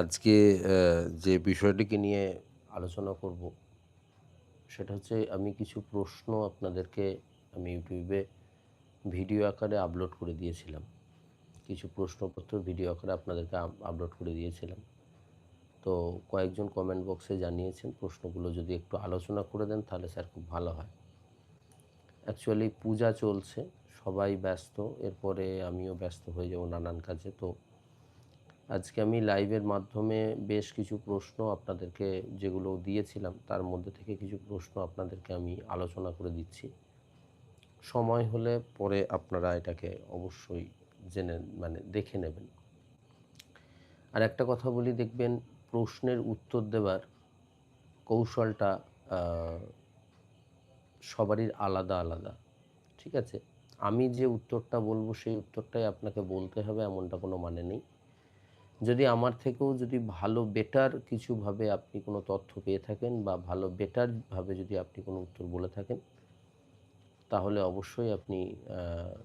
আজকে যে বিষয়টিকে নিয়ে আলোচনা করব, সেটা হচ্ছে আমি কিছু প্রশ্ন আপনাদেরকে আমি ইউটিউবে ভিডিও আকারে আপলোড করে দিয়েছিলাম। কিছু প্রশ্নপত্র ভিডিও আকারে আপনাদেরকে আপলোড করে দিয়েছিলাম। তো কয়েকজন কমেন্ট বক্সে জানিয়েছেন, প্রশ্নগুলো যদি একটু আলোচনা করে দেন তাহলে স্যার খুব ভালো হয়। অ্যাকচুয়ালি পূজা চলছে, সবাই ব্যস্ত, এরপরে আমিও ব্যস্ত হয়ে যাব নানান কাজে, তো আজকে আমি লাইভের মাধ্যমে বেশ কিছু প্রশ্ন আপনাদেরকে যেগুলো দিয়েছিলাম, তার মধ্যে থেকে কিছু প্রশ্ন আপনাদেরকে আমি আলোচনা করে দিচ্ছি। সময় হলে পরে আপনারা এটাকে অবশ্যই জেনে মানে দেখে নেবেন। আর একটা কথা বলি, দেখবেন প্রশ্নের উত্তর দেবার কৌশলটা সবারই আলাদা আলাদা, ঠিক আছে? আমি যে উত্তরটা বলব, সেই উত্তরটাই আপনাকে বলতে হবে, এমনটা কোনো মানে নেই। যদি আমার থেকেও যদি ভালো বেটার কিছুভাবে আপনি কোনো তথ্য পেয়ে থাকেন বা ভালো বেটার ভাবে যদি আপনি কোনো উত্তর বলে থাকেন, তাহলে অবশ্যই আপনি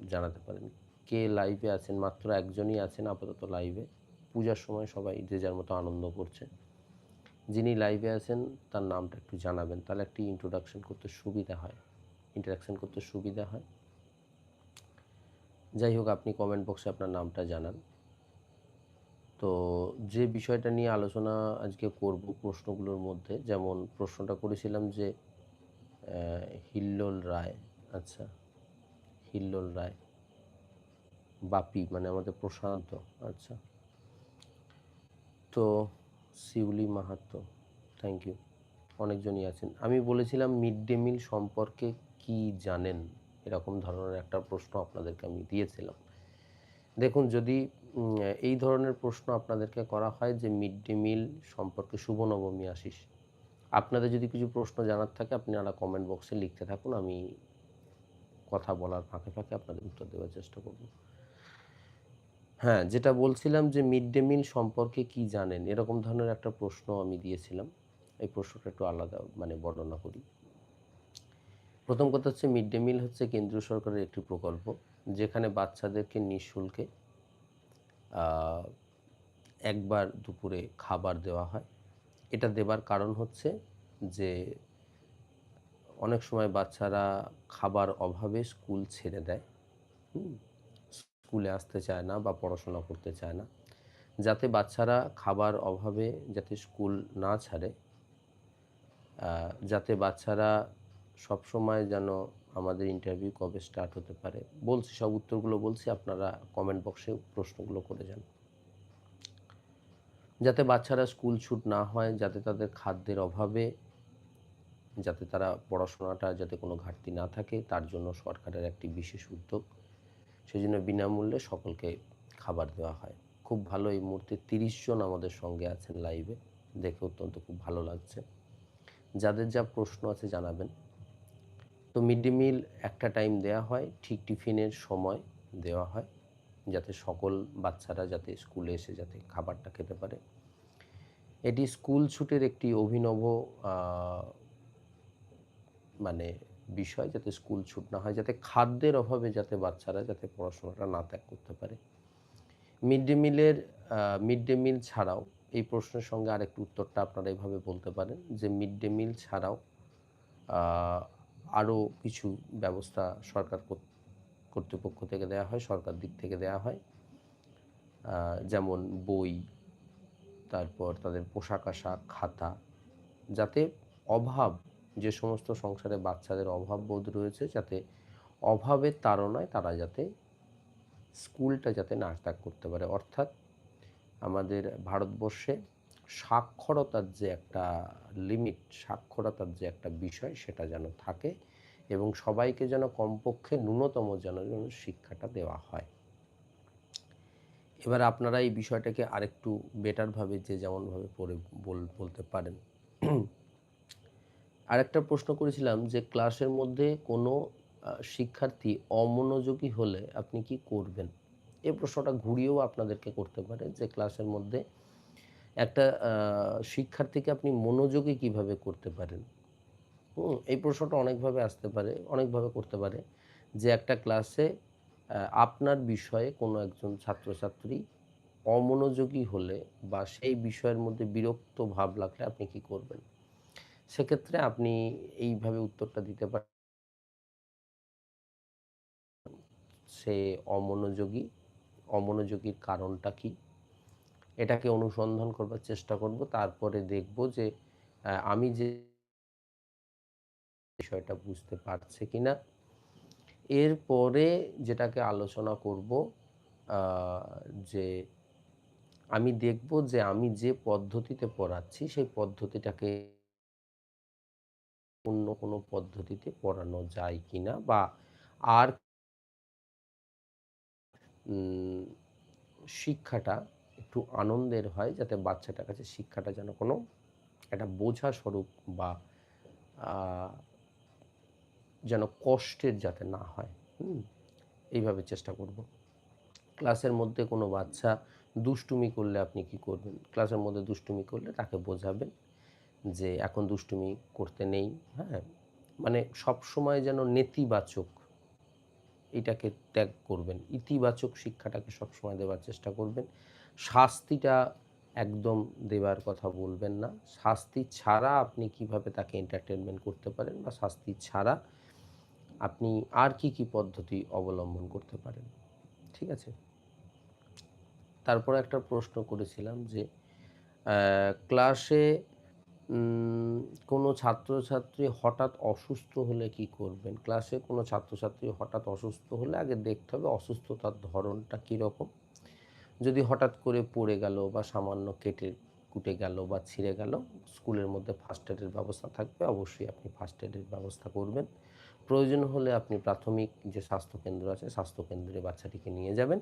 জানাতে পারেন। কে লাইভে আছেন? মাত্র একজনই আছেন আপাতত লাইভে পূজার সময় সবাই যে যার মতো আনন্দ করছে। যিনি লাইভে আছেন, তার নামটা একটু জানাবেন। তাহলে একটি ইন্ট্রোডাকশন করতে সুবিধা হয়। ইন্টারাকশন করতে সুবিধা হয়। যাই হোক, আপনি কমেন্ট বক্সে আপনার নামটা জানান। তো যে বিষয়টা নিয়ে আলোচনা আজকে করব প্রশ্নগুলোর মধ্যে, যেমন প্রশ্নটা করেছিলাম যে হিল্লোল রায় আচ্ছা হিল্লোল রায়, বাপি মানে আমাদের প্রশান্ত আচ্ছা। তো শিউলি মাহাতো থ্যাংক ইউ অনেকজনই আছেন। আমি বলেছিলাম মিড ডে মিল সম্পর্কে কি জানেন, এরকম ধরনের একটা প্রশ্ন আপনাদেরকে আমি দিয়েছিলাম। দেখুন, যদি এই ধরনের প্রশ্ন আপনাদেরকে করা হয় যে মিড ডে মিল সম্পর্কে শুভ নবমী আশিস, আপনাদের যদি কিছু প্রশ্ন জানার থাকে, আপনি আপনারা কমেন্ট বক্সে লিখতে থাকুন, আমি কথা বলার ফাঁকে ফাঁকে আপনাদের উত্তর দেওয়ার চেষ্টা করব। হ্যাঁ যেটা বলছিলাম যে মিড ডে মিল সম্পর্কে কি জানেন, এরকম ধরনের একটা প্রশ্ন আমি দিয়েছিলাম। এই প্রশ্নটা একটু আলাদা মানে বর্ণনা করি। প্রথম কথা হচ্ছে, মিড ডে মিল হচ্ছে কেন্দ্রীয় সরকারের একটি প্রকল্প। যেখানে বাচ্চাদেরকে নিঃশুল্কে একবার দুপুরে খাবার দেওয়া হয়। এটা দেবার কারণ হচ্ছে যে অনেক সময় বাচ্চারা খাবার অভাবে স্কুল ছেড়ে দেয়। স্কুলে আসতে চায় না বা পড়াশোনা করতে চায় না। যাতে বাচ্চারা খাবার অভাবে যাতে স্কুল না ছাড়ে যাতে বাচ্চারা সব সময় যেন আমাদের ইন্টারভিউ কবে স্টার্ট হতে পারে? বলছি, সব উত্তরগুলো বলছি, আপনারা কমেন্ট বক্সে প্রশ্নগুলো করে যান। যাতে বাচ্চারা স্কুল ছুট না হয়, যাতে তাদের খাদ্যের অভাবে, যাতে তারা পড়াশোনাটা যাতে কোনো ঘাটতি না থাকে, তার জন্য সরকারের একটি বিশেষ উদ্যোগ। সেই জন্য বিনামূল্যে সকলকে খাবার দেওয়া হয়। খুব ভালো এই মুহূর্তে তিরিশ জন আমাদের সঙ্গে আছেন লাইভে দেখে অত্যন্ত খুব ভালো লাগছে। যাদের যা প্রশ্ন আছে জানাবেন। তো মিড ডে মিল একটা টাইম দেওয়া হয়, ঠিক টিফিনের সময় দেওয়া হয়, যাতে সকল বাচ্চারা যাতে স্কুলে এসে যাতে খাবারটা খেতে পারে। এটি স্কুল ছুটের একটি অভিনব মানে বিষয় যাতে স্কুল ছুট না হয়, যাতে খাদ্যের অভাবে যাতে বাচ্চারা যাতে পড়াশোনাটা না ত্যাগ করতে পারে। মিড ডে মিলের মিড ডে মিল ছাড়াও এই প্রশ্নের সঙ্গে আরেকটু উত্তরটা আপনারা এইভাবে বলতে পারেন যে মিড ডে মিল ছাড়াও আরও কিছু ব্যবস্থা সরকার কর্ত- কর্তৃপক্ষ থেকে দেওয়া হয়, সরকার দিক থেকে দেওয়া হয়। যেমন বই, তারপর তাদের পোশাক আশাক, খাতা, যাতে অভাব, যে সমস্ত সংসারে বাচ্চাদের অভাব বোধ রয়েছে, যাতে অভাবের তাড়নায় তারা যাতে স্কুলটা যাতে না ত্যাগ করতে পারে। অর্থাৎ আমাদের ভারতবর্ষে সাক্ষরতার যে একটা লিমিট সাক্ষরতার যে একটা বিষয় সেটা যেন থাকে এবং সবাইকে যেন কমপক্ষে ন্যূনতম যেন যেন শিক্ষাটা দেওয়া হয়। এবার আপনারা এই বিষয়টাকে আরেকটু বেটারভাবে যে যেমনভাবে পড়ে বল- বলতে পারেন। আরেকটা প্রশ্ন করেছিলাম যে ক্লাসের মধ্যে কোনো শিক্ষার্থী অমনোযোগী হলে আপনি কি করবেন? এই প্রশ্নটা ঘুরিয়েও আপনাদেরকে করতে পারে যে ক্লাসের মধ্যে একটা শিক্ষার্থীকে আপনি মনোযোগী কীভাবে করতে পারেন? হুম, এই প্রশ্নটা অনেকভাবে আসতে পারে, অনেকভাবে করতে পারে যে একটা ক্লাসে আপনার বিষয়ে কোনো একজন ছাত্রছাত্রী অমনোযোগী হলে বা সেই বিষয়ের মধ্যে বিরক্ত ভাব লাগলে আপনি কি করবেন? সেক্ষেত্রে আপনি এইভাবে উত্তরটা দিতে পারেন সে অমনোযোগী, অমনোযোগীর কারণটা কি? এটাকে অনুসন্ধান করবার চেষ্টা করব, তারপরে দেখব যে আমি যে বিষয়টা বুঝতে পারছে কিনা। এরপরে যেটাকে আলোচনা করব যে আমি দেখব যে আমি যে পদ্ধতিতে পড়াচ্ছি, সেই পদ্ধতিটাকে অন্য কোনো পদ্ধতিতে পড়ানো যায় কিনা বা আর শিক্ষাটা একটু আনন্দের হয় যাতে বাচ্চাটার কাছে শিক্ষাটা যেন কোনো একটা বোঝা স্বরূপ বা যেন কষ্টের যাতে না হয়। এইভাবে চেষ্টা করব। ক্লাসের মধ্যে কোনো বাচ্চা দুষ্টুমি করলে আপনি কি করবেন? ক্লাসের মধ্যে দুষ্টুমি করলে তাকে বোঝাবেন যে এখন দুষ্টুমি করতে নেই হ্যাঁ। মানে সব সময় যেন নেতিবাচক এটাকে ত্যাগ করবেন। ইতিবাচক শিক্ষাটাকে সবসময় দেওয়ার চেষ্টা করবেন। শাস্তিটা একদম দেবার কথা বলবেন না। শাস্তি ছাড়া আপনি কীভাবে তাকে এন্টারটেনমেন্ট করতে পারেন বা শাস্তি ছাড়া আপনি আর কি কি পদ্ধতি অবলম্বন করতে পারেন, ঠিক আছে? তারপর একটা প্রশ্ন করেছিলাম যে ক্লাসে কোনো ছাত্রছাত্রী হঠাৎ অসুস্থ হলে কি করবেন? ক্লাসে কোনো ছাত্রছাত্রী হঠাৎ অসুস্থ হলে আগে দেখতে হবে অসুস্থতার ধরনটা কীরকম। যদি হঠাৎ করে পড়ে গেল বা সামান্য কেটে কুটে গেল বা ছিঁড়ে গেল, স্কুলের মধ্যে ফার্স্ট এডের ব্যবস্থা থাকবে, অবশ্যই আপনি ফার্স্ট এডের ব্যবস্থা করবেন। প্রয়োজন হলে আপনি প্রাথমিক যে স্বাস্থ্যকেন্দ্র আছে, স্বাস্থ্যকেন্দ্রে বাচ্চাটিকে নিয়ে যাবেন।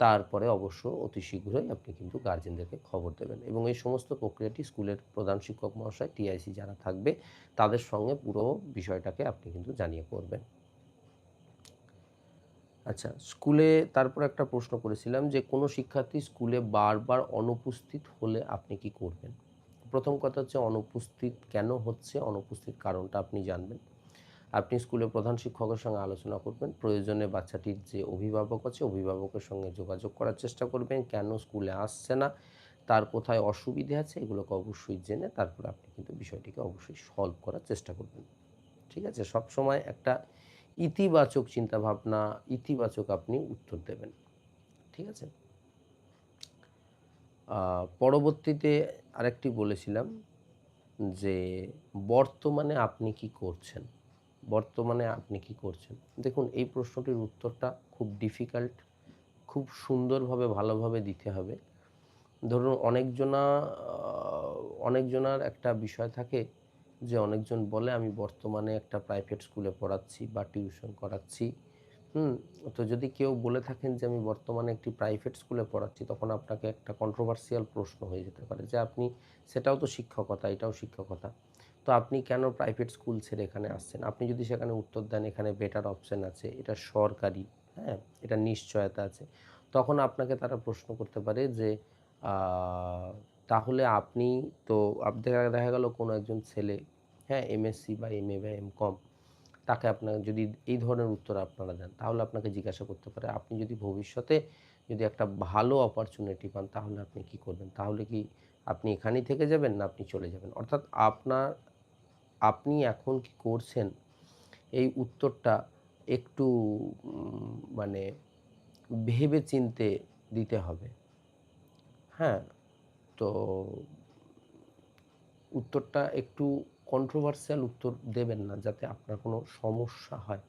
তারপরে অবশ্য অতি শীঘ্রই আপনি কিন্তু গার্জেনদেরকে খবর দেবেন এবং এই সমস্ত প্রক্রিয়াটি স্কুলের প্রধান শিক্ষক মহাশয় টিআইসি যারা থাকবে, তাদের সঙ্গে পুরো বিষয়টাকে আপনি কিন্তু জানিয়ে করবেন। আচ্ছা স্কুলে তারপর একটা প্রশ্ন করেছিলাম যে, কোনো শিক্ষার্থী স্কুলে বারবার অনুপস্থিত হলে আপনি কি করবেন? প্রথম কথা হচ্ছে, অনুপস্থিত কেন হচ্ছে? অনুপস্থিত কারণটা আপনি জানবেন। আপনি স্কুলে প্রধান শিক্ষকের সঙ্গে আলোচনা করবেন। প্রয়োজনে বাচ্চাটির যে অভিভাবক আছে, অভিভাবকের সঙ্গে যোগাযোগ করার চেষ্টা করবেন। কেন স্কুলে আসছে না? তার কোথায় অসুবিধে আছে? এগুলোকে অবশ্যই জেনে তারপর আপনি কিন্তু বিষয়টিকে অবশ্যই সলভ করার চেষ্টা করবেন। ঠিক আছে? সব সময় একটা ইতিবাচক চিন্তাভাবনা, ইতিবাচক আপনি উত্তর দেবেন। ঠিক আছে? পরবর্তীতে আরেকটি বলেছিলাম যে, বর্তমানে আপনি কি করছেন? বর্তমানে আপনি কি করছেন? দেখুন, এই প্রশ্নটির উত্তরটা খুব ডিফিকাল্ট খুব সুন্দরভাবে, ভালোভাবে দিতে হবে। ধরুন, অনেকজনা অনেকজনার একটা বিষয় থাকে যে অনেকজন বলে, আমি বর্তমানে একটা প্রাইভেট স্কুলে পড়াচ্ছি বা টিউশন করাচ্ছি। হুম, তো যদি কেউ বলে থাকেন যে, আমি বর্তমানে একটি প্রাইভেট স্কুলে পড়াচ্ছি, তখন আপনাকে একটা কন্ট্রোভার্সিয়াল প্রশ্ন হয়ে যেতে পারে যে, আপনি, সেটাও তো শিক্ষকতা, এটাও শিক্ষকতা। তো আপনি কেন প্রাইভেট স্কুল ছেড়ে এখানে আসছেন? আপনি যদি সেখানে উত্তর দেন, এখানে বেটার অপশান আছে, এটা সরকারি। হ্যাঁ এটা নিশ্চয়তা আছে। তখন আপনাকে তারা প্রশ্ন করতে পারে যে তাহলে আপনি তো দেখা দেখা গেল কোনো একজন ছেলে হ্যাঁ এমএসসি বা এম এ বা এম কম তাকে আপনার যদি এই ধরনের উত্তর আপনারা দেন, তাহলে আপনাকে জিজ্ঞাসা করতে পারে, আপনি যদি ভবিষ্যতে যদি একটা ভালো অপরচুনিটি পান, তাহলে আপনি কি করবেন? তাহলে কি আপনি এখানেই থেকে যাবেন না আপনি চলে যাবেন? অর্থাৎ আপনার, আপনি এখন কি করছেন, এই উত্তরটা একটু মানে ভেবে চিনতে দিতে হবে। হ্যাঁ তো উত্তরটা একটু কন্ট্রোভার্সিয়াল উত্তর দেবেন না যাতে আপনার কোনো সমস্যা হয়।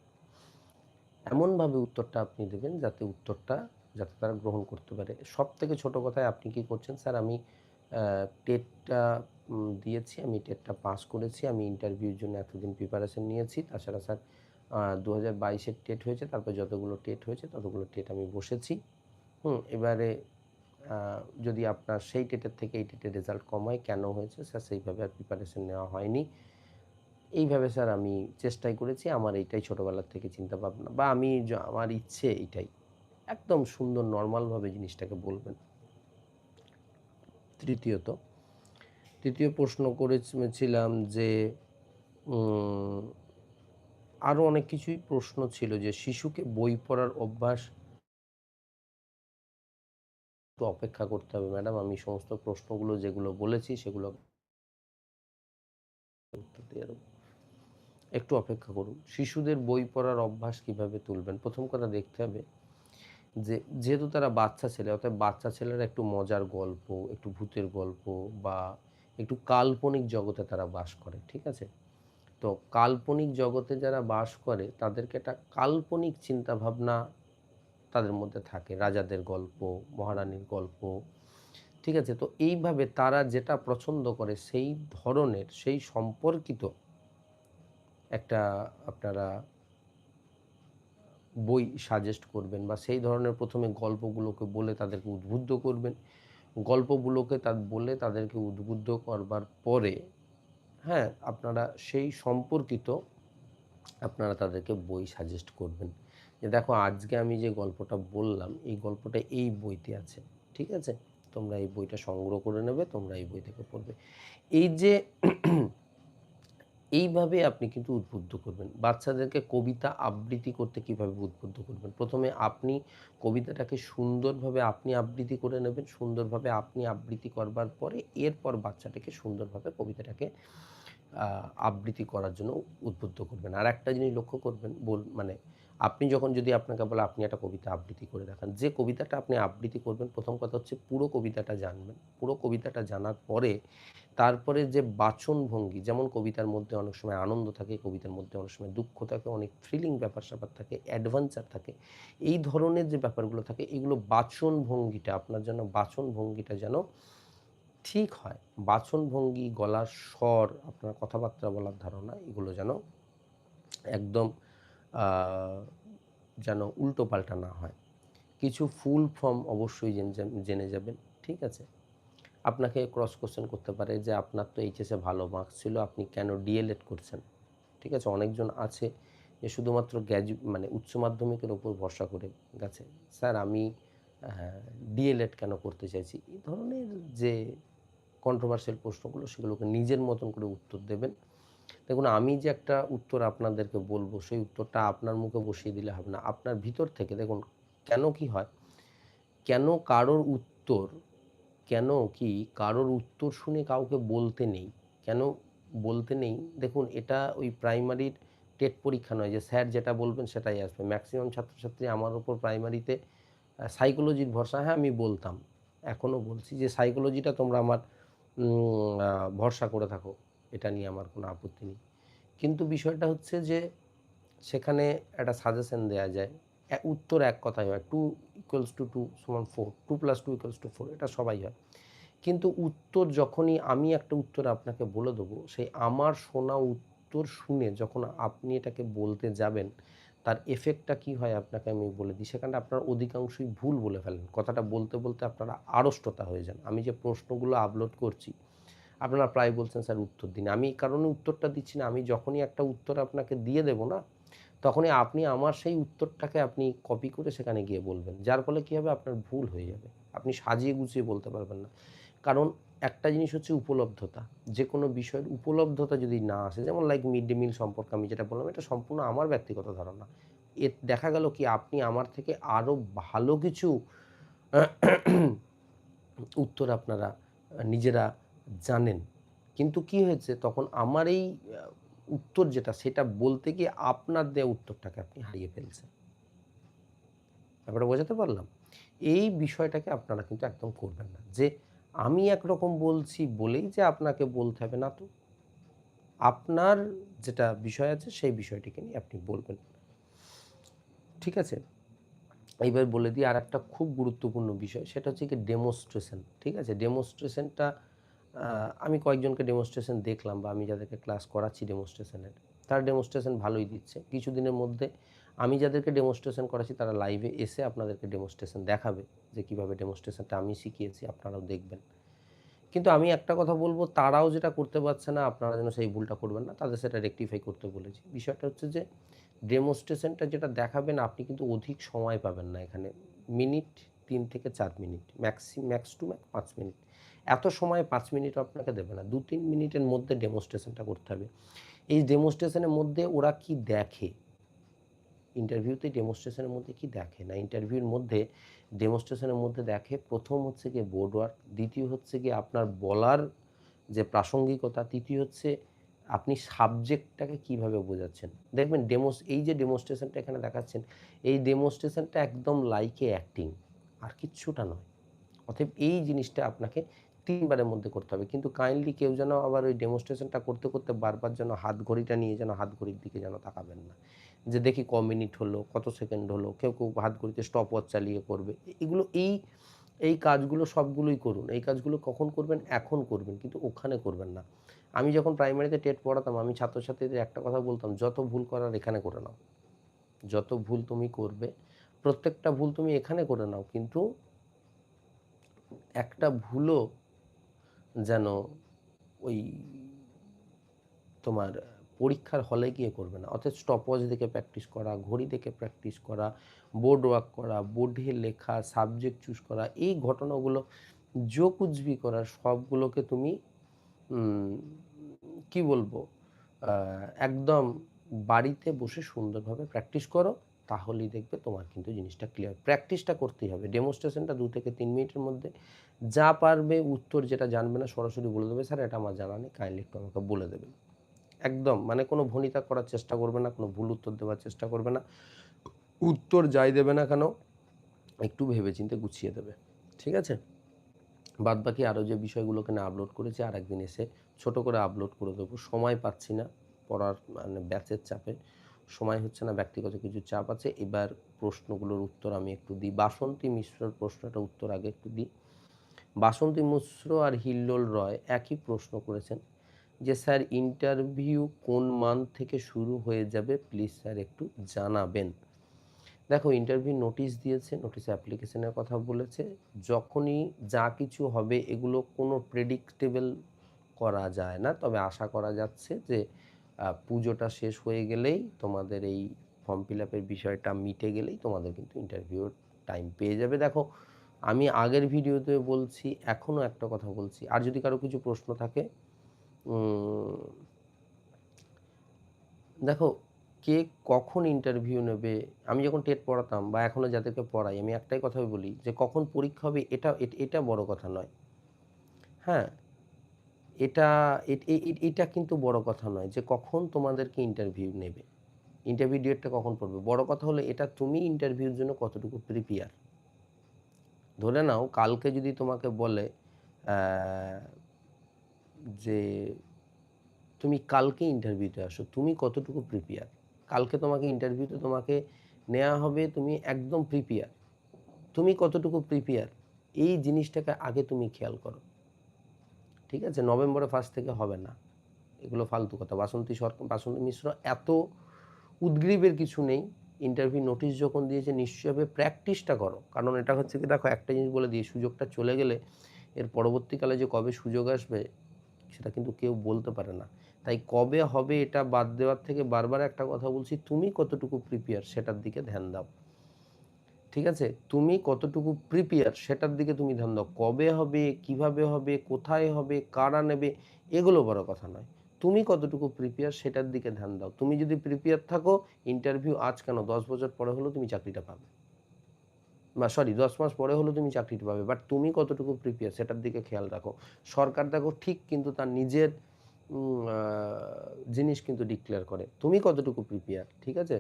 এমনভাবে উত্তরটা আপনি দেবেন যাতে উত্তরটা, যাতে তারা গ্রহণ করতে পারে। সব থেকে ছোটো কথায় আপনি কি করছেন স্যার? আমি টেটটা দিয়েছি, আমি টেটটা পাস করেছি, আমি ইন্টারভিউর জন্য এতদিন প্রিপারেশন নিয়েছি। তাছাড়া স্যার দু হাজার বাইশের টেট হয়েছে, তারপর যতগুলো টেট হয়েছে, ততগুলো টেট আমি বসেছি। হুম, এবারে যদি আপনার সেই টেটের থেকে এই টেটের রেজাল্ট কম হয়, কেন হয়েছে? স্যার, সেইভাবে আর প্রিপারেশন নেওয়া হয়নি। এইভাবে স্যার, আমি চেষ্টাই করেছি। আমার এইটাই ছোটোবেলার থেকে চিন্তা ভাবনা বা আমি আমার ইচ্ছে এইটাই। একদম সুন্দর নর্মালভাবে জিনিসটাকে বলবেন। তৃতীয়ত, তৃতীয় প্রশ্ন করেছিলাম যে আরও অনেক কিছুই প্রশ্ন ছিল যে, শিশুকে বই পড়ার অভ্যাস একটু অপেক্ষা করতে হবে, ম্যাডাম। আমি সমস্ত প্রশ্নগুলো যেগুলো বলেছি সেগুলো একটু অপেক্ষা করুন। শিশুদের বই পড়ার অভ্যাস কীভাবে তুলবেন? প্রথম কথা দেখতে হবে যে, যেহেতু তারা বাচ্চা ছেলে অর্থাৎ বাচ্চা ছেলেরা একটু মজার গল্প, একটু ভূতের গল্প বা একটু কাল্পনিক জগতে তারা বাস করে, ঠিক আছে? তো কাল্পনিক জগতে যারা বাস করে, তাদেরকে একটা কাল্পনিক চিন্তাভাবনা তাদের মধ্যে থাকে। রাজাদের গল্প, মহারানীর গল্প, ঠিক আছে? তো এইভাবে তারা যেটা পছন্দ করে সেই ধরনের, সেই সম্পর্কিত একটা আপনারা বই সাজেস্ট করবেন বা সেই ধরনের প্রথমে গল্পগুলোকে বলে তাদেরকে উদ্বুদ্ধ করবেন। গল্পগুলোকে তা বলে তাদেরকে উদ্বুদ্ধ করবার পরে হ্যাঁ আপনারা সেই সম্পর্কিত আপনারা তাদেরকে বই সাজেস্ট করবেন। যে দেখো, আজকে আমি যে গল্পটা বললাম, এই গল্পটা এই বইতে আছে, ঠিক আছে? তোমরা এই বইটা সংগ্রহ করে নেবে, তোমরা এই বই থেকে পড়বে। এই যে এইভাবে আপনি কিন্তু উদ্বুদ্ধ করবেন। বাচ্চাদেরকে কবিতা আবৃত্তি করতে কীভাবে উদ্বুদ্ধ করবেন? প্রথমে আপনি কবিতাটাকে সুন্দরভাবে আপনি আবৃত্তি করে নেবেন। সুন্দরভাবে আপনি আবৃত্তি করবার পরে, এরপর বাচ্চাটাকে সুন্দরভাবে কবিতাটাকে আবৃত্তি করার জন্য উদ্বুদ্ধ করবেন। আর একটা জিনিস লক্ষ্য করবেন, বল মানে আপনি যখন যদি আপনাকে বলে আপনি একটা কবিতা আবৃত্তি করে দেখান, যে কবিতাটা আপনি আবৃত্তি করবেন, প্রথম কথা হচ্ছে পুরো কবিতাটা জানবেন। পুরো কবিতাটা জানার পরে তারপরে যে বাচন ভঙ্গি যেমন কবিতার মধ্যে অনেক সময় আনন্দ থাকে, কবিতার মধ্যে অনেক সময় দুঃখ থাকে, অনেক থ্রিলিং ব্যাপার স্যাপার থাকে অ্যাডভেঞ্চার থাকে, এই ধরনের যে ব্যাপারগুলো থাকে, এগুলো বাচন ভঙ্গিটা আপনার যেন বাচন ভঙ্গিটা যেন ঠিক হয়। বাচন ভঙ্গি গলার স্বর, আপনার কথাবার্তা বলার ধারণা, এগুলো যেন একদম যেন উল্টো পাল্টা না হয়। কিছু ফুল ফর্ম অবশ্যই জেনে যাবেন, ঠিক আছে? আপনাকে ক্রস কোশ্চেন করতে পারে যে, আপনার তো এইচএসে ভালো মার্কস ছিল, আপনি কেন ডিএলএড করছেন? ঠিক আছে? অনেকজন আছে যে, শুধুমাত্র গ্র্যাজু মানে উচ্চ মাধ্যমিকের ওপর ভরসা করে গেছে স্যার, আমি ডিএলএড কেন করতে চাইছি? এই ধরনের যে কন্ট্রোভার্সিয়াল প্রশ্নগুলো সেগুলোকে নিজের মতন করে উত্তর দেবেন। দেখুন, আমি যে একটা উত্তর আপনাদেরকে বলব, সেই উত্তরটা আপনার মুখে বসিয়ে দিলে হবে না। আপনার ভিতর থেকে দেখুন, কেন কি হয়? কেন কারোর উত্তর, কেন কি কারোর উত্তর শুনে কাউকে বলতে নেই? কেন বলতে নেই? দেখুন, এটা ওই প্রাইমারির টেট পরীক্ষা নয় যে স্যার যেটা বলবেন সেটাই আসবে। ম্যাক্সিমাম ছাত্রছাত্রী আমার ওপর প্রাইমারিতে সাইকোলজির ভরসা হ্যাঁ আমি বলতাম। এখনও বলছি যে সাইকোলজিটা তোমরা আমার ভরসা করে থাকো। এটা নিয়ে আমার কোনো আপত্তি নেই। কিন্তু বিষয়টা হচ্ছে যে সেখানে একটা সাজেশন দেওয়া যায়। উত্তর এক কথাই হয়। টু ইকুয়ালস টু টু সমান four two plus two equals two four এটা সবাই হয়। কিন্তু উত্তর যখনই আমি একটা উত্তর আপনাকে বলে দেবো, সেই আমার শোনা উত্তর শুনে যখন আপনি এটাকে বলতে যাবেন তার এফেক্টটা কি হয় আপনাকে আমি বলে দিই। সেখানে আপনার অধিকাংশই ভুল বলে ফেলেন। কথাটা বলতে বলতে আপনারা আড়ষ্টতা হয়ে যান। আমি যে প্রশ্নগুলো আপলোড করছি, আপনারা প্রায় বলছেন, স্যার, উত্তর দিন। আমি এই কারণে উত্তরটা দিচ্ছি না। আমি যখনই একটা উত্তর আপনাকে দিয়ে দেবো না, তখনই আপনি আমার সেই উত্তরটাকে আপনি কপি করে সেখানে গিয়ে বলবেন। যার ফলে কী হবে? আপনার ভুল হয়ে যাবে। আপনি সাজিয়ে গুছিয়ে বলতে পারবেন না। কারণ একটা জিনিস হচ্ছে উপলব্ধতা। যে কোনো বিষয়ের উপলব্ধতা যদি না আসে, যেমন লাইক মিড ডে মিল সম্পর্কে আমি যেটা বললাম, এটা সম্পূর্ণ আমার ব্যক্তিগত ধারণা। এ দেখা গেল কি, আপনি আমার থেকে আরও ভালো কিছু উত্তর আপনারা, নিজেরা জানেন। কিন্তু কি হয়েছে, তখন আমার এই উত্তর যেটা, সেটা বলতে গিয়ে আপনার দেওয়া উত্তরটাকে আপনি হারিয়ে ফেলছেন। ব্যাপারটা বোঝাতে পারলাম? এই বিষয়টাকে আপনারা কিন্তু একদম করবেন না। যে আমি একরকম বলছি বলেই যে আপনাকে বলতে হবে না তো। আপনার যেটা বিষয় আছে সেই বিষয়টিকে নিয়ে আপনি বলবেন। ঠিক আছে? এইবার বলে দিই আর একটা খুব গুরুত্বপূর্ণ বিষয়, সেটা হচ্ছে কি ডেমোস্ট্রেশন ঠিক আছে? ডেমোস্ট্রেশনটা আমি কয়েকজনকে ডেমনস্ট্রেশন দেখলাম বা আমি যাদেরকে ক্লাস করাচ্ছি ডেমনস্ট্রেশনের তারা ডেমনস্ট্রেশন ভালোই দিচ্ছে। কিছুদিনের মধ্যে আমি যাদেরকে ডেমনস্ট্রেশন করাচ্ছি, তারা লাইভে এসে আপনাদেরকে ডেমনস্ট্রেশন দেখাবে যে কীভাবে ডেমনস্ট্রেশনটা আমি শিখিয়েছি, আপনারাও দেখবেন। কিন্তু আমি একটা কথা বলব, তারাও যেটা করতে পারছে না, আপনারা যেন সেই ভুলটা করবেন না, তাদের সেটা রেকটিফাই করতে বলেছি। বিষয়টা হচ্ছে যে ডেমনস্ট্রেশনটা যেটা দেখাবেন, আপনি কিন্তু অধিক সময় পাবেন না এখানে। মিনিট তিন থেকে চার minute maxi max to max পাঁচ মিনিট। এত সময় পাঁচ মিনিট আপনাকে দেবে না দু তিন মিনিটের মধ্যে ডেমনস্ট্রেশনটা করতে হবে। এই ডেমনস্ট্রেশনের মধ্যে ওরা কি দেখে? ইন্টারভিউতে ডেমনস্ট্রেশনের মধ্যে কি দেখে? না ইন্টারভিউর মধ্যে ডেমনস্ট্রেশনের মধ্যে দেখে, প্রথম হচ্ছে গিয়ে বোর্ড ওয়ার্ক দ্বিতীয় হচ্ছে গিয়ে আপনার বলার যে প্রাসঙ্গিকতা, তৃতীয় হচ্ছে আপনি সাবজেক্টটাকে কীভাবে বোঝাচ্ছেন? দেখবেন ডেমোস এই যে ডেমনস্ট্রেশনটা এখানে দেখাচ্ছেন, এই ডেমনস্ট্রেশনটা একদম লাইকে অ্যাক্টিং আর কিচ্ছুটা নয়। অতএব এই জিনিসটা আপনাকে তিনবারের মধ্যে করতে হবে। কিন্তু কাইন্ডলি কেউ যেন আবার ওই ডেমনস্ট্রেশনটা করতে করতে বারবার যেন হাত ঘড়িটা নিয়ে যেন হাত ঘড়ির দিকে যেন তাকাবেন না। যে দেখি ক মিনিট হলো, কত সেকেন্ড হলো, কেউ কেউ হাত ঘড়িতে স্টপ ওয়াচ চালিয়ে করবে। এগুলো এই এই কাজগুলো সবগুলোই করুন। এই কাজগুলো কখন করবেন? এখন করবেন, কিন্তু ওখানে করবেন না। আমি যখন প্রাইমারিতে টেট পড়াতাম, আমি ছাত্রছাত্রীদের একটা কথা বলতাম, যত ভুল করার এখানে করে নাও। যত ভুল তুমি করবে, প্রত্যেকটা ভুল তুমি এখানে করে নাও, কিন্তু একটা ভুলও যেন ওই তোমার পরীক্ষার হলে গিয়ে করবে না। অর্থাৎ স্টপওয়াচ দেখে প্র্যাকটিস করা, ঘড়ি দেখে প্র্যাকটিস করা বোর্ড ওয়ার্ক করা বোর্ডে লেখা সাবজেক্ট চুজ করা, এই ঘটনাগুলো যো কুচবি করার সবগুলোকে তুমি কি বলব একদম বাড়িতে বসে সুন্দরভাবে প্র্যাকটিস করো, তাহলেই দেখবে তোমার কিন্তু জিনিসটা ক্লিয়ার প্র্যাকটিসটা করতেই হবে। ডেমনস্ট্রেশনটা দু থেকে তিন মিনিটের মধ্যে। যা পারবে উত্তর যেটা জানবে না সরাসরি বলে দেবে, স্যার, এটা আমার জানা নেই কাইন্ডলি একটু আমাকে বলে দেবেন। একদম মানে কোনো ভনিতা করার চেষ্টা করবে না, কোনো ভুল উত্তর দেওয়ার চেষ্টা করবে না। উত্তর যাই দেবে না কেন, একটু ভেবেচিন্তে গুছিয়ে দেবে, ঠিক আছে? বাদ বাকি আরও যে বিষয়গুলোকে না আপলোড করেছি আর একদিন এসে ছোট করে আপলোড করে দেবো। সময় পাচ্ছি না পড়ার মানে ব্যাচের চাপে। সময় হচ্ছে না, ব্যক্তিগত কিছু চাপ আছে। এবার প্রশ্নগুলোর উত্তর আমি একটু দিই। বাসন্তী মিশ্রর প্রশ্নটা উত্তর আগে একটু দিই। বাসন্তী মিশ্র আর হিল্লোল রয় একই প্রশ্ন করেছেন। যে, স্যার, ইন্টারভিউ কোন মান্থ থেকে শুরু হয়ে যাবে? প্লিজ স্যার, একটু জানাবেন। দেখো, ইন্টারভিউ নোটিশ দিয়েছে, নোটিশ অ্যাপ্লিকেশনের কথা বলেছে। যখনই যা কিছু হবে, এগুলো কোনো প্রেডিক্টেবল করা যায় না। তবে আশা করা যাচ্ছে যে পুজোটা শেষ হয়ে গেলেই তোমাদের এই ফর্ম ফিল আপের বিষয়টা মিটে গেলেই তোমাদের কিন্তু ইন্টারভিউর টাইম পেয়ে যাবে। দেখো, আমি আগের ভিডিওতে বলছি, এখনও একটা কথা বলছি। আর যদি কারও কিছু প্রশ্ন থাকে দেখো, কে কখন ইন্টারভিউ নেবে? আমি যখন টেট পড়াতাম বা এখনও যাদেরকে পড়াই আমি একটাই কথাই বলি যে, কখন পরীক্ষা হবে এটা এটা বড় কথা নয়। হ্যাঁ? এটা এট- কিন্তু বড় কথা নয় যে, কখন তোমাদেরকে ইন্টারভিউ নেবে। ইন্টারভিউ ডেটটা কখন পড়বে? বড় কথা হলো, এটা তুমি ইন্টারভিউর জন্য কতটুকু প্রিপেয়ার ধরে নাও, কালকে যদি তোমাকে বলে যে তুমি কালকে ইন্টারভিউতে আসো, তুমি কতটুকু প্রিপেয়ার কালকে তোমাকে ইন্টারভিউতে তোমাকে নেওয়া হবে, তুমি একদম প্রিপেয়ার তুমি কতটুকু প্রিপেয়ার এই জিনিসটাকে আগে তুমি খেয়াল করো। ঠিক আছে? নভেম্বরে ফার্স্ট থেকে হবে না। এগুলো ফালতু কথা। বাসন্তী সরকার বাসন্তী মিশ্র এত উদ্গ্রীবের কিছু নেই। ইন্টারভিউ নোটিশ যখন দিয়েছে নিশ্চয়ভাবে প্র্যাকটিসটা করো। কারণ এটা হচ্ছে কি, দেখো একটা জিনিস বলে দিয়ে সুযোগটা চলে গেলে এর পরবর্তীকালে যে কবে সুযোগ আসবে সেটা কিন্তু কেউ বলতে পারে না। তাই কবে হবে এটা বাদ দেওয়ার থেকে বারবার একটা কথা বলছি, তুমি কতটুকু প্রিপেয়ার সেটার দিকে ধ্যান দাও। ঠিক আছে? তুমি কতটুকু প্রিপেয়ার সেটার দিকে তুমি ধ্যান দাও। কবে হবে, কীভাবে হবে, কোথায় হবে, কারা নেবে, এগুলো বড় কথা নয়। তুমি কতটুকু প্রিপেয়ার সেটার দিকে ধ্যান দাও। তুমি যদি প্রিপেয়ার থাকো ইন্টারভিউ আজ কেন? দশ বছর পরে হলেও তুমি চাকরিটা পাবে। সরি দশ মাস পরে হলেও তুমি চাকরিটা পাবে বাট তুমি কতটুকু প্রিপেয়ার সেটার দিকে খেয়াল রাখো। সরকার দেখো ঠিক কিন্তু তার নিজের জিনিস কিন্তু ডিক্লেয়ার করে। তুমি কতটুকু প্রিপেয়ার ঠিক আছে?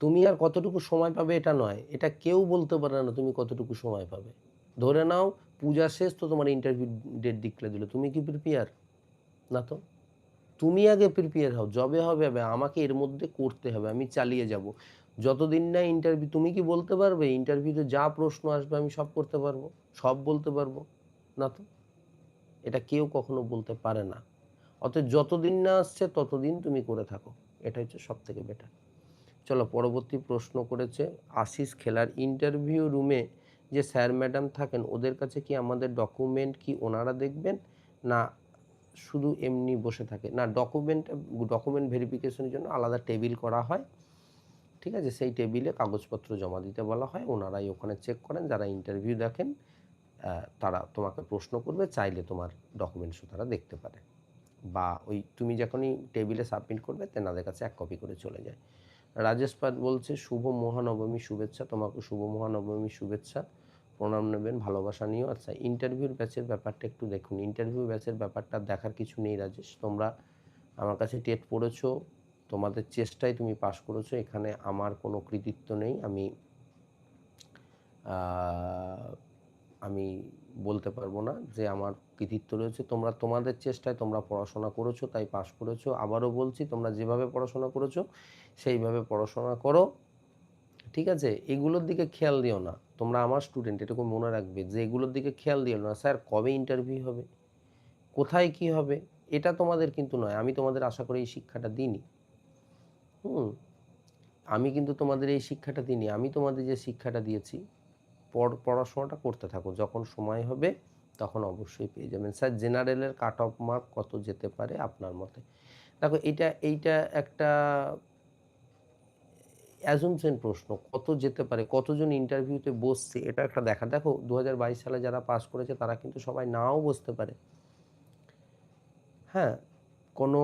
তুমি আর কতটুকু সময় পাবে এটা নয়, এটা কেউ বলতে পারে না তুমি কতটুকু সময় পাবে। ধরে নাও, পূজা শেষ তো তোমার ইন্টারভিউ ডেট ডিক্লেয়ার দিল, তুমি কি প্রিপেয়ার না তো? তুমি আগে প্রিপেয়ার হও হবে হবে আমাকে এর মধ্যে করতে হবে, আমি চালিয়ে যাব। যতদিন না ইন্টারভিউ তুমি কি বলতে পারবে? ইন্টারভিউতে যা প্রশ্ন আসবে, আমি সব করতে পারব। সব বলতে পারব। না তো? এটা কেউ কখনো বলতে পারে না। অতএব যতদিন না আসছে, ততদিন তুমি করে থাকো। এটা হচ্ছে সব থেকে বেটার চলো, পরবর্তী প্রশ্ন করেছে আশিস খেলার ইন্টারভিউ রুমে যে স্যার ম্যাডাম থাকেন, ওদের কাছে কি আমাদের ডকুমেন্ট কি ওনারা দেখবেন? না, শুধু এমনি বসে থাকে। না ডকুমেন্ট ডকুমেন্ট ভেরিফিকেশনের জন্য আলাদা টেবিল করা হয়। ঠিক আছে? সেই টেবিলে কাগজপত্র জমা দিতে বলা হয়। ওনারাই ওখানে চেক করেন, যারা ইন্টারভিউ দেখেন তারা তোমাকে প্রশ্ন করবে, চাইলে তোমার ডকুমেন্টসও তারা দেখতে পারে। বা ওই তুমি যখনই টেবিলে সাবমিট করবে তেনাদের কাছে এক কপি করে চলে যায়। রাজেশ পাত বলছে, শুভ মহানবমী শুভেচ্ছা, তোমাকে শুভ মহানবমী শুভেচ্ছা, প্রণাম নেবেন, ভালোবাসা নিয়েও। আচ্ছা ইন্টারভিউর ব্যাচের ব্যাপারটা একটু দেখুন। ইন্টারভিউ ব্যাচের ব্যাপারটা দেখার কিছু নেই রাজেশ। তোমরা আমার কাছে টেট পড়েছো তোমাদের চেষ্টায় তুমি পাশ করেছ, এখানে আমার কোনো কৃতিত্ব নেই। আমি আমি বলতে পারব না যে আমার কৃতিত্ব রয়েছে। তোমরা তোমাদের চেষ্টায় তোমরা পড়াশোনা করেছ, তাই পাশ করেছ। আবারও বলছি, তোমরা যেভাবে পড়াশোনা করেছ, সেইভাবে পড়াশোনা করো। ঠিক আছে? এগুলোর দিকে খেয়াল দিও না। তোমরা আমার স্টুডেন্ট এটুকু মনে রাখবে যে এগুলোর দিকে খেয়াল দিও না। স্যার, কবে ইন্টারভিউ হবে? কোথায় কি হবে? এটা তোমাদের কিন্তু নয়। আমি তোমাদের আশা করি এই শিক্ষাটা দিইনি। হুম, আমি কিন্তু তোমাদের এই শিক্ষাটা দিইনি। আমি তোমাদের যে শিক্ষাটা দিয়েছি, পড়, পড়াশোনাটা করতে থাকো। যখন সময় হবে, তখন অবশ্যই পেয়ে যাবেন। স্যার, জেনারেলের কাট অফ মার্ক কত যেতে পারে আপনার মতে? দেখো এটা এইটা একটা অ্যাজুমশন প্রশ্ন। কত যেতে পারে? কতজন ইন্টারভিউতে বসছে? এটা একটা দেখা। দেখো দু হাজার বাইশ সালে যারা পাস করেছে, তারা কিন্তু সবাই নাও বসতে পারে। হ্যাঁ কোনো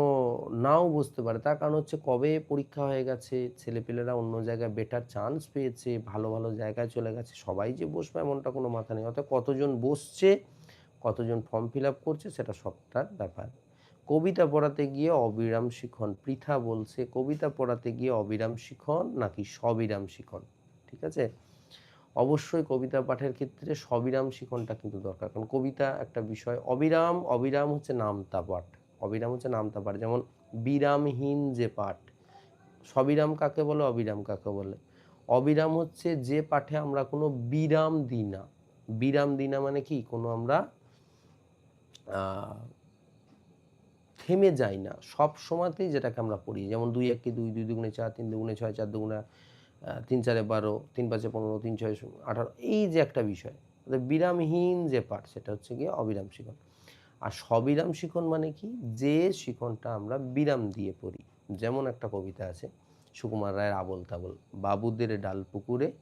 নাও বুঝতে পারে। তার কারণ হচ্ছে কবে পরীক্ষা হয়ে গেছে, ছেলেপেলেরা অন্য জায়গায় বেটার চান্স পেয়েছে, ভালো ভালো জায়গায় চলে গেছে, সবাই যে বসবে এমনটা কোনো মাথা নেই। অর্থাৎ কতজন বসছে, কতজন ফর্ম ফিল আপ করছে সেটা সবটার ব্যাপার। কবিতা পড়াতে গিয়ে অবিরাম শিখন, পৃথা বলছে, কবিতা পড়াতে গিয়ে অবিরাম শিখন নাকি সবিরাম শিখন? ঠিক আছে? অবশ্যই কবিতা পাঠের ক্ষেত্রে সবিরাম শিখনটা কিন্তু দরকার। কারণ কবিতা একটা বিষয়, অবিরাম অবিরাম হচ্ছে নামতা পাঠ। অবিরাম হচ্ছে নামতা পাঠ যেমন বিরামহীন যে পাঠ, সবিরাম কাকে বলে? অবিরাম কাকে বলে? অবিরাম হচ্ছে যে পাঠে আমরা কোনো বিরাম দিই না। বিরাম দিই না মানে কি? কোনো আমরা থেমে যাই না। সব সময়তেই যেটাকে আমরা পড়ি। যেমন দুই এককে দুই দুই দুগুণে চার, তিন দুগুণে ছয়, চার দুগুণে তিন চারে বারো, তিন পাঁচে পনেরো, তিন ছয় আঠারো, এই যে একটা বিষয়। বিরামহীন যে পাঠ, সেটা হচ্ছে গিয়ে অবিরাম শিখন আর সবিরাম শিখন মানে কি? যে শিখনটা আমরা বিরাম দিয়ে পড়ি। যেমন একটা কবিতা আছে, সুকুমার রায়ের আবল তাবল, বাবুদের ডাল পুকুরে,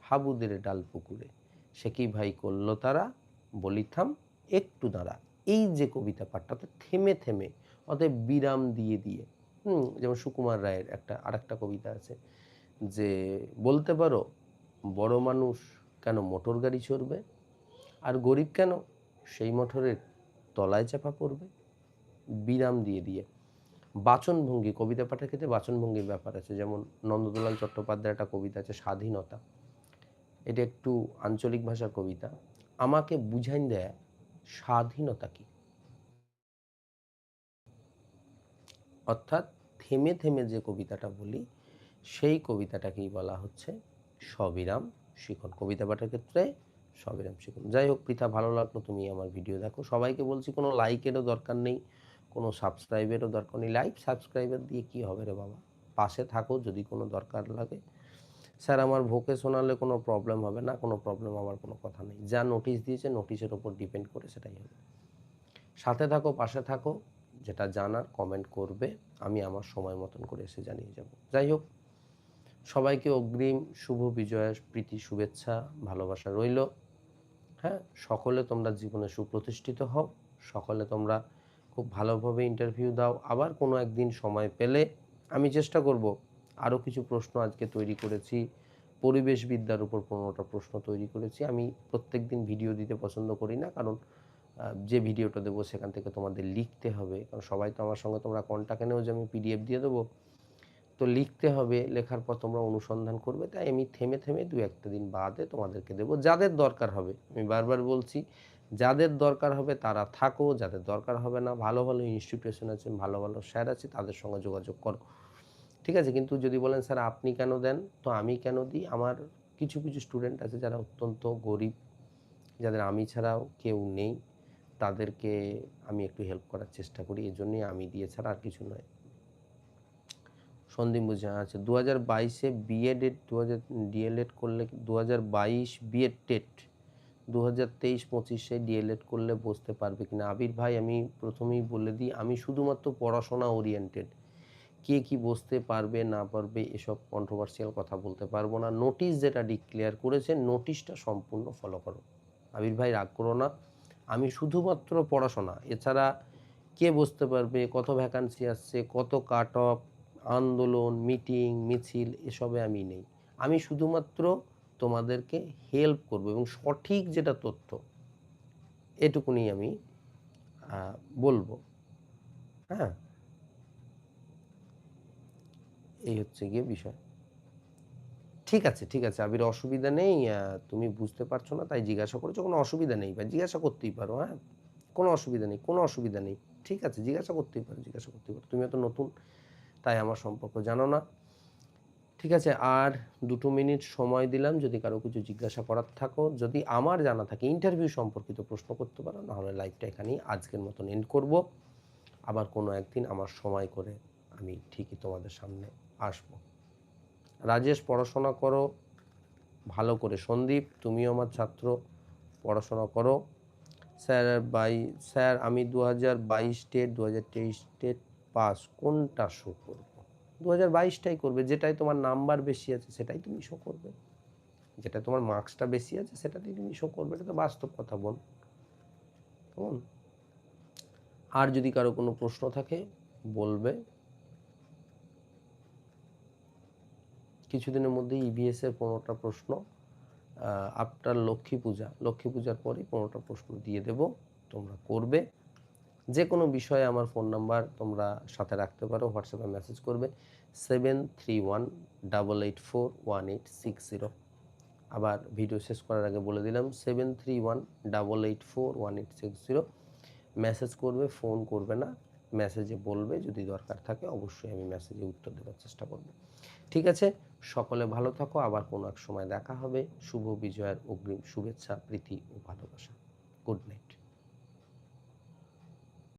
হাবুদের ডাল পুকুরে, সে কি ভাই করল তারা? বলিথাম একটু দাঁড়া। এই যে কবিতা পাঠটাতে থেমে থেমে, অতএব বিরাম দিয়ে দিয়ে, হুম, যেমন সুকুমার রায়ের একটা, আরেকটা কবিতা আছে যে, বলতে পারো, বড় মানুষ কেন মোটর গাড়ি চড়বে? আর গরিব কেন? সেই মোটরের তলায় চাপা পড়বে, বিরাম দিয়ে দিয়ে। বাচনভঙ্গি, কবিতা পাঠের ক্ষেত্রে বাচনভঙ্গির ব্যাপার আছে, যেমন নন্দদোলাল চট্টোপাধ্যায়ের একটা কবিতা আছে, স্বাধীনতা। এটা একটু আঞ্চলিক ভাষার কবিতা। আমাকে বুঝাইন দেয়, স্বাধীনতা কি? অর্থাৎ থেমে থেমে যে কবিতাটা বলি, সেই কবিতাটাকেই বলা হচ্ছে সবিরাম শিখন। কবিতা পাঠের ক্ষেত্রে সবিরাম শিখন যাই হোক পৃথা ভালো লাগল তুমি আমার ভিডিও দেখো। সবাইকে বলছি, কোনো লাইকেরও দরকার নেই, কোনো সাবস্ক্রাইবেরও দরকার নেই। লাইক সাবস্ক্রাইবার দিয়ে কি হবে রে বাবা? পাশে থাকো যদি কোনো দরকার লাগে। স্যার, আমার ভোকেশনালে কোনো প্রবলেম হবে না, কোনো প্রবলেম আমার কোনো কথা নেই। যা নোটিশ দিয়েছে নোটিশের ওপর ডিপেন্ড করে সেটাই হবে। সাথে থাকো, পাশে থাকো, যেটা জানার কমেন্ট করবে, আমি আমার সময় মতন করে এসে জানিয়ে যাব। যাই হোক সবাইকে অগ্রিম শুভ বিজয়ের প্রীতি, শুভেচ্ছা, ভালোবাসা রইল। হ্যাঁ সকলে তোমরা জীবনে সুপ্রতিষ্ঠিত হও, সকলে তোমরা খুব ভালোভাবে ইন্টারভিউ দাও। আবার কোনো একদিন সময় পেলে আমি চেষ্টা করব আরও কিছু প্রশ্ন আজকে তৈরি করেছি পরিবেশবিদ্যার উপর পনেরোটা প্রশ্ন তৈরি করেছি। আমি প্রত্যেক দিন ভিডিও দিতে পছন্দ করি না, কারণ যে ভিডিওটা দেবো সেখান থেকে তোমাদের লিখতে হবে। কারণ সবাই তো আমার সঙ্গে তোমরা কন্টাক্টে নেও যে আমি পিডিএফ দিয়ে দেবো তো লিখতে হবে, লেখার পর তোমরা অনুসন্ধান করবে, তাই আমি থেমে থেমে দু একটা দিন বাদে তোমাদেরকে দেবো। যাদের দরকার হবে, আমি বারবার বলছি, যাদের দরকার হবে তারা থাকো, যাদের দরকার হবে না, ভালো ভালো ইনস্টিটিউশন আছে, ভালো ভালো স্যার আছে, তাদের সঙ্গে যোগাযোগ করো। ঠিক আছে? কিন্তু যদি বলেন, স্যার, আপনি কেন দেন? তো আমি কেন দিই? আমার কিছু কিছু স্টুডেন্ট আছে যারা অত্যন্ত গরিব, যাদের আমি ছাড়াও কেউ নেই। তাদেরকে আমি একটু হেল্প করার চেষ্টা করি এই জন্যই আমি দিয়ে ছাড়া আর কিছু নয়। সন্দীপ বুঝে আছে দু হাজার বাইশে বিএড দু হাজার ডিএলএড করলে দু হাজার বাইশ বিএড টেট দু হাজার তেইশ পঁচিশে ডিএলএড করলে বসতে পারবে কিনা? আবির ভাই, আমি প্রথমেই বলে দিই, আমি শুধুমাত্র পড়াশোনা ওরিয়েন্টেড কে কি বসতে পারবে, না পারবে, এসব কন্ট্রোভার্সিয়াল কথা বলতে পারব না। নোটিশ যেটা ডিক্লেয়ার করেছে নোটিশটা সম্পূর্ণ ফলো করো। আবির ভাই, রাগ করো না। আমি শুধুমাত্র পড়াশোনা, এছাড়া কে বসতে পারবে, কত ভ্যাকান্সি আসছে, কত কাট অফ আন্দোলন, মিটিং, মিছিল এসবে আমি নেই। আমি শুধুমাত্র তোমাদেরকে হেল্প করব এবং সঠিক যেটা তথ্য এটুকুনি আমি বলব। হ্যাঁ? এই হচ্ছে গিয়ে বিষয়। ঠিক আছে ঠিক আছে। আবির, অসুবিধা নেই তুমি বুঝতে পারছ না, তাই জিজ্ঞাসা করেছ। কোনো অসুবিধা নেই বা জিজ্ঞাসা করতেই পারো হ্যাঁ? কোনো অসুবিধা নেই, কোনো অসুবিধা নেই। ঠিক আছে, জিজ্ঞাসা করতেই পারো, জিজ্ঞাসা করতেই পারো। তুমিও তো নতুন। তাই আমার সম্পর্ক জানো না। ঠিক আছে, আর দুটো মিনিট সময় দিলাম, যদি কারও কিছু জিজ্ঞাসা করার থাকো, যদি আমার জানা থাকে ইন্টারভিউ সম্পর্কিত প্রশ্ন করতে পারো, নাহলে লাইভটা এখানেই আজকের মতন এন্ড করব। আবার কোনো একদিন আমার সময় করে আমি ঠিকই তোমাদের সামনে আসব। রাজেশ, পড়াশোনা করো। ভালো করে সন্দীপ, তুমিও আমার ছাত্র, পড়াশোনা করো। স্যার বাই, স্যার, আমি দু হাজার বাইশ টেট দু হাজার তেইশ টেট পাস, কোনটা শো করব? দু হাজার বাইশটাই করবে যেটাই তোমার নাম্বার বেশি আছে সেটাই তুমি শো করবে। যেটা তোমার মার্কসটা বেশি আছে সেটাতেই তুমি শো করবে, এটা তো বাস্তব কথা বল। কেমন? আর যদি কারও কোনো প্রশ্ন থাকে, বলবে। কিছুদিনের মধ্যে ইভিএস এর পনেরোটা প্রশ্ন আফটার লক্ষ্মী পূজা, লক্ষ্মী পূজার পরেই পনেরোটা প্রশ্ন দিয়ে দেব, তোমরা করবে। যে কোনো বিষয়ে আমার ফোন নাম্বার তোমরা সাথে রাখতে পারো হোয়াটসঅ্যাপে মেসেজ করবে। Seven three one double eight four one eight six zero আবার ভিডিও শেষ করার আগে বলে দিলাম seven three one double eight four one eight six zero message করবে ফোন করবে না মেসেজে বলবে, যদি দরকার থাকে অবশ্যই আমি মেসেজে উত্তর দেওয়ার চেষ্টা করব। ঠিক আছে? সকলে ভালো থাকো, আবার কোনো এক সময় দেখা হবে। শুভ বিজয়ের অগ্রিম শুভেচ্ছা, প্রীতি ও ভালোবাসা। Good night